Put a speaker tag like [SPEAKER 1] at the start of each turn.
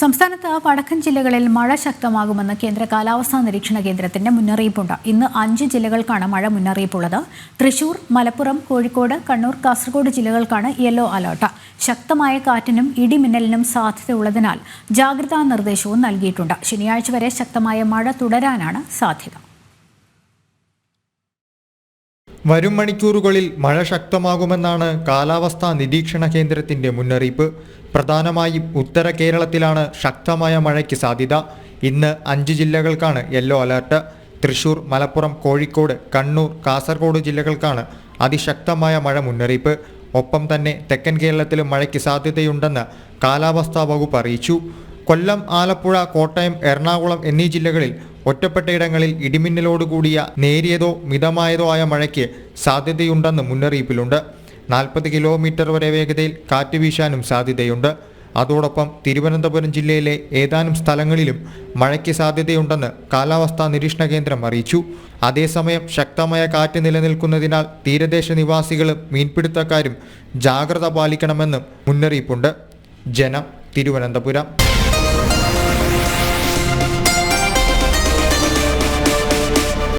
[SPEAKER 1] സംസ്ഥാനത്ത് വടക്കൻ ജില്ലകളിൽ മഴ ശക്തമാകുമെന്ന് കേന്ദ്ര കാലാവസ്ഥാ നിരീക്ഷണ കേന്ദ്രത്തിന്റെ മുന്നറിയിപ്പുണ്ട്. ഇന്ന് അഞ്ച് ജില്ലകൾക്കാണ് മഴ മുന്നറിയിപ്പുള്ളത്. തൃശൂർ മലപ്പുറം കോഴിക്കോട് കണ്ണൂർ കാസർഗോഡ് ജില്ലകൾക്കാണ് യെല്ലോ അലർട്ട്. ശക്തമായ കാറ്റിനും ഇടിമിന്നലിനും സാധ്യതയുള്ളതിനാൽ ജാഗ്രതാ നിർദ്ദേശവും നൽകിയിട്ടുണ്ട്. ശനിയാഴ്ച വരെ ശക്തമായ മഴ തുടരാനാണ് സാധ്യത.
[SPEAKER 2] വരും മണിക്കൂറുകളിൽ മഴ ശക്തമാകുമെന്നാണ് കാലാവസ്ഥാ നിരീക്ഷണ കേന്ദ്രത്തിന്റെ മുന്നറിയിപ്പ്. പ്രധാനമായും ഉത്തര കേരളത്തിലാണ് ശക്തമായ മഴയ്ക്ക് സാധ്യത. ഇന്ന് അഞ്ച് ജില്ലകൾക്കാണ് യെല്ലോ അലർട്ട്. തൃശൂർ മലപ്പുറം കോഴിക്കോട് കണ്ണൂർ കാസർഗോഡ് ജില്ലകൾക്കാണ് അതിശക്തമായ മഴ മുന്നറിയിപ്പ്. ഒപ്പം തന്നെ തെക്കൻ കേരളത്തിലും മഴയ്ക്ക് സാധ്യതയുണ്ടെന്ന് കാലാവസ്ഥാ വകുപ്പ് അറിയിച്ചു. കൊല്ലം ആലപ്പുഴ കോട്ടയം എറണാകുളം എന്നീ ജില്ലകളിൽ ഒറ്റപ്പെട്ടയിടങ്ങളിൽ ഇടിമിന്നലോടുകൂടിയ നേരിയതോ മിതമായതോ ആയ മഴയ്ക്ക് സാധ്യതയുണ്ടെന്ന് മുന്നറിയിപ്പിലുണ്ട്. നാൽപ്പത് കിലോമീറ്റർ വരെ വേഗതയിൽ കാറ്റ് വീശാനും സാധ്യതയുണ്ട്. അതോടൊപ്പം തിരുവനന്തപുരം ജില്ലയിലെ ഏതാനും സ്ഥലങ്ങളിലും മഴയ്ക്ക് സാധ്യതയുണ്ടെന്ന് കാലാവസ്ഥാ നിരീക്ഷണ കേന്ദ്രം അറിയിച്ചു. അതേസമയം ശക്തമായ കാറ്റ് നിലനിൽക്കുന്നതിനാൽ തീരദേശ നിവാസികളും മീൻപിടുത്തക്കാരും ജാഗ്രത പാലിക്കണമെന്നും മുന്നറിയിപ്പുണ്ട്. ജനം തിരുവനന്തപുരം.